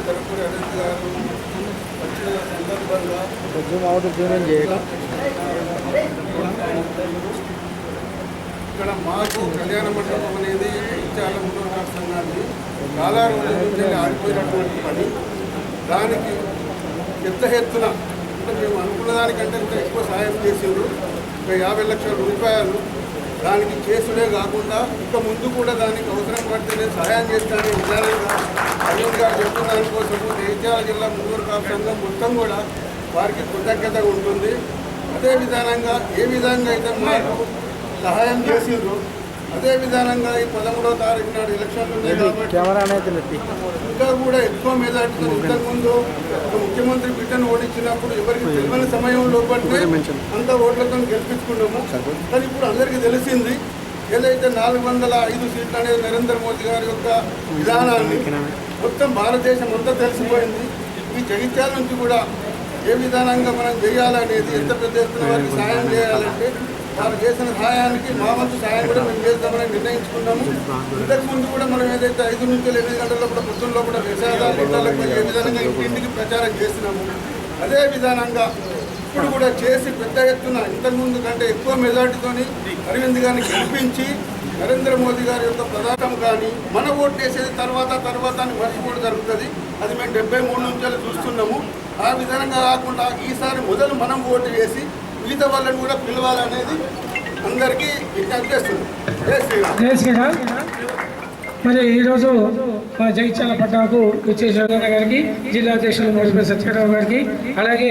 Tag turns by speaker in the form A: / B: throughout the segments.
A: తరపురి అనంత్ గారు వచ్చిన సందర్భంగా ఇక్కడ మాకు కళ్యాణ మండపం అనేది చాలా ఉన్నత సంఘాన్ని చాలా రోజుల నుంచి ఆడిపోయినటువంటి పని. దానికి పెద్ద ఎత్తున మేము అనుకున్న దానికంటే ఇంకా ఎక్కువ సాయం చేసిండ్రు ఒక యాభై లక్షల రూపాయలు దానికి చేసుడే కాకుండా ఇక ముందు కూడా దానికి అవసరం పడితే నేను సహాయం చేస్తానని విధానంగా అరవింద్ గారు చెప్పిన దానికోసము జగిత్యాల జిల్లా ముందూరు కాపు మొత్తం కూడా వారికి కృతజ్ఞత ఉంటుంది. అదే విధానంగా ఏ విధంగా అయితే మాకు సహాయం చేసిండ్రు అదే విధానంగా ఈ పదమూడవ తారీఖు నాడు ఎలక్షన్లు ఉన్నాయి కాబట్టి ఇంకా కూడా ఎక్కువ మెజార్టీతో ఇంతకుముందు ముఖ్యమంత్రి బిడ్డను ఓడించినప్పుడు ఎవరికి తెలియని సమయంలో బట్టి అంత ఓట్లతో గెలిపించుకున్నాము. కానీ ఇప్పుడు అందరికీ తెలిసింది ఏదైతే నాలుగు వందల ఐదు సీట్లు అనేది నరేంద్ర మోదీ గారి యొక్క విధానాన్ని మొత్తం భారతదేశం అంతా తెలిసిపోయింది. ఈ జగిత్యాల నుంచి కూడా ఏ విధానంగా మనం చేయాలనేది ఎంత పెద్ద ఎత్తున వారికి సాయం చేయాలంటే వారు చేసిన సహాయానికి మా వంతు సాయం కూడా మేము చేద్దామని నిర్ణయించుకున్నాము. ఇంతకు ముందు కూడా మనం ఏదైతే ఐదు నుంచి ఎనిమిది గంటల కూడా పొద్దుల్లో కూడా విషయాలు ఇళ్ళకు ఏ విధంగా ఇంటింటికి ప్రచారం చేసినాము. అదే విధానంగా ఇప్పుడు కూడా చేసి పెద్ద ఎత్తున ఇంతకుముందు కంటే ఎక్కువ మెజార్టీతోని అరవింద్ గారిని గెలిపించి నరేంద్ర మోదీ గారి యొక్క ప్రధానం కానీ మన ఓటు వేసేది తర్వాత తర్వాత అని మర్చిపోవడం జరుగుతుంది. అది మేము డెబ్బై మూడు నుంచి చూస్తున్నాము. ఆ విధంగా కాకుండా ఈసారి మొదలు మనం ఓటు వేసి మిగతా వాళ్ళని కూడా పిలవాలనేది అందరికీ విజ్ఞప్తి చేస్తున్నాం.
B: మరి ఈరోజు మా జగిత్యాల పట్నాకు విచ్చేశ్వర గారికి జిల్లా అధ్యక్షులు మోసపల్లి సత్యనారాయణ గారికి అలాగే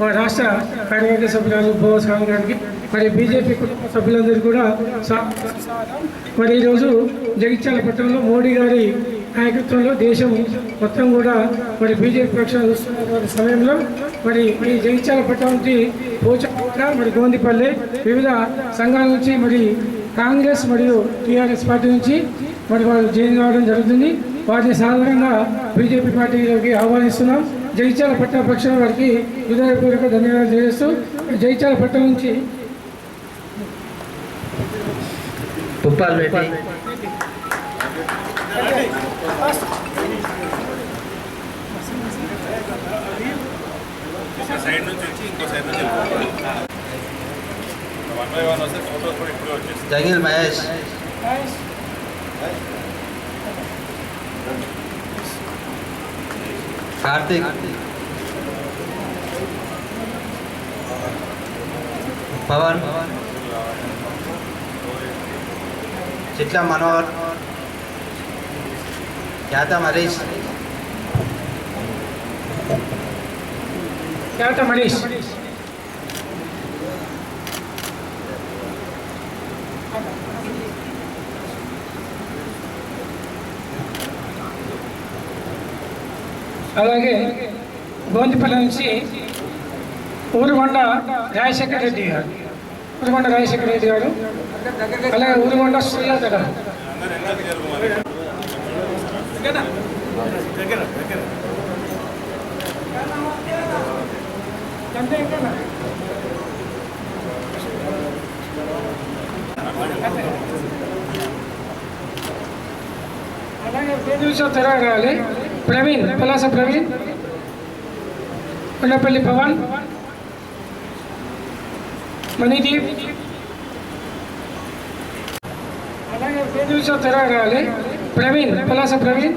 B: మా రాష్ట్ర కార్యవర్గ సభ్యురాలు భోగస్వామి గారికి మరి బీజేపీ కుటుంబ సభ్యులందరికీ కూడా మరి ఈరోజు జగిత్యాల పట్టణంలో మోడీ గారి నాయకత్వంలో దేశం మొత్తం కూడా మరి బీజేపీ పక్షాలు చూస్తున్నటువంటి సమయంలో మరి ఈ జగిత్యాల పట్టణం నుంచి పోచా మరి గోందిపల్లె వివిధ సంఘాల నుంచి మరి కాంగ్రెస్ మరియు టీఆర్ఎస్ పార్టీ నుంచి మరి వాళ్ళు జైలు రావడం జరుగుతుంది. వారిని సాధారణంగా బీజేపీ పార్టీలోకి ఆహ్వానిస్తున్నాం. జగిత్యాల పట్టణ పక్షాల వారికి హృదయపూర్వక ధన్యవాదాలు తెలియజేస్తూ జగిత్యాల పట్టణం నుంచి
C: ఉప్పాలు పెట్టి
D: సైడ్ నుంచి వచ్చి ఇంకో సైడ్ నుంచి వెళ్ళిపోవాలి వన్ బై వన్ వస్తే ఫోటోస్ కూడా ఇప్పుడే వచ్చేస్తాయి
C: జగిల్ మహేష్ కార్తీక్ పవన్ చిట్ల మనోహర్ ఖ్యాత హరీష్
B: ఖ్యాత మనీష్ అలాగే గోంతిపల్లి నుంచి ఊరుగొండ రాజశేఖర రెడ్డి గారు. ఊరుగొండ రాజశేఖర రెడ్డి గారు. అలాగే ఊరుగొండ శ్రీలత గారు.
D: అందరు ఎందుకు జరుపుకోవాలి
B: అలాగే పేరు నిమిషం త్వరగా రావాలి ప్రవీణ్ పలాస ప్రవీణ్ కొండపల్లి పవన్ మణిదీప్ అలాగే పేరు నిమిషం త్వరగా రావాలి ప్రవీణ్ పలాస ప్రవీణ్.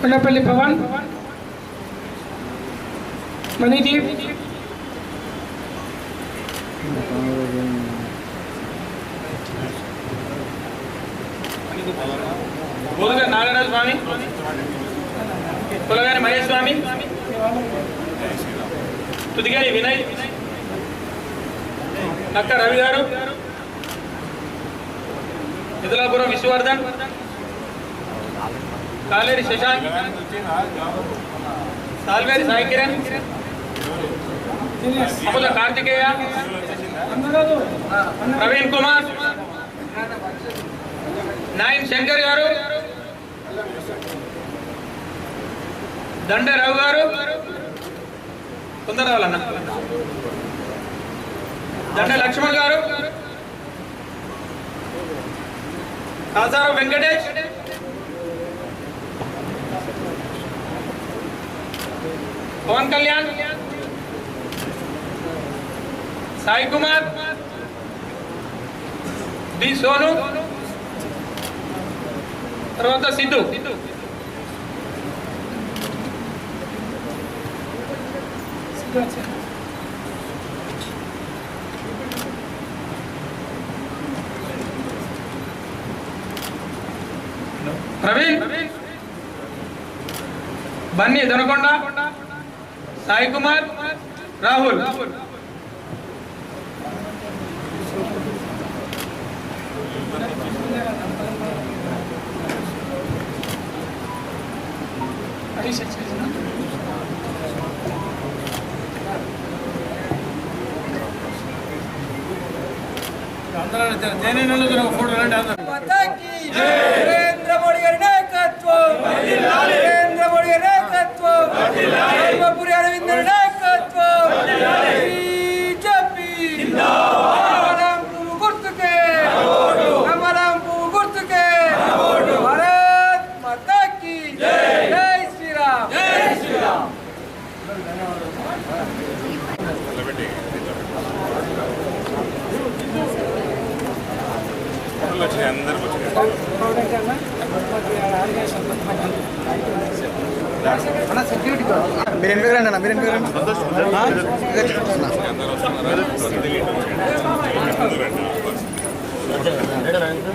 B: కొండపల్లి పవన్. మణిదీప్.
E: బోధగా నాగరాజు స్వామి. కులగాని మహేష్ స్వామి. తుదిగారి వినయ్. నక్క రవి గారు. మిథులాపురం విశ్వవర్ధన్. కాలేరి శశాంక్. సాల్వేరి సాయి కిరణ్ అమృత కార్తికేయ. ప్రవీణ్ కుమార్. నాయన్ శంకర్ గారు. దండ రావు గారు కొందరావాలన్న దండ లక్ష్మణ్ గారు. కాసారం వెంకటేష్. పవన్ కళ్యాణ్. సాయి కుమార్. డి సోను. తర్వాత సిద్ధు. సిద్ధు ప్రవీణ్ బన్నీ దొనకొండ సాయి కుమార్ రాహుల్.
F: నరేంద్ర మోడీ గారి నాయకత్వం నరేంద్ర మోడీ గారి నాయకత్వం
G: మీరు ఎన్ని రండి అన్న మీరు ఎన్ని రండి
D: అందరూ వస్తున్నారా ప్రతిదీ ఇటు ముందు రండి.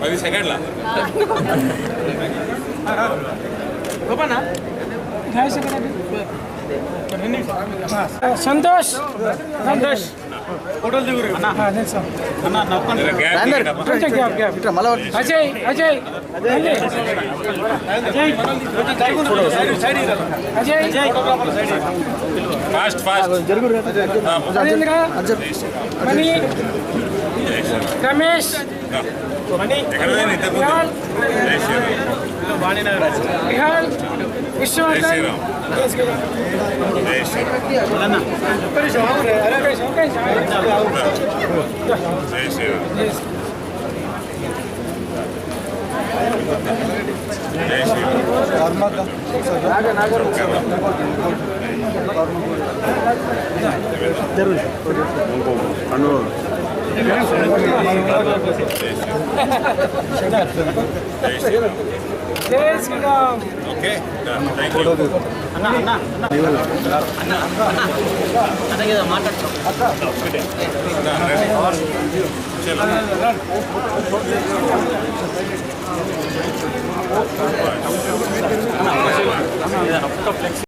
D: పది సెకండ్ల
B: సంతోష్ సంతోష్
D: గ్యాప్
G: ఇట్లా మళ్ళా ఒకటి.
B: అజయ్ అజయ్.
D: Fast
B: fast. మణి. రమేష్.
D: ఇంతకు ముందు
B: విహాల్
D: జై శ్రీరామ్
B: విహాల్
D: జై
B: విశ్వవర్ధన్
D: శ్రీరామ్ జై శ్రీరామ్ జై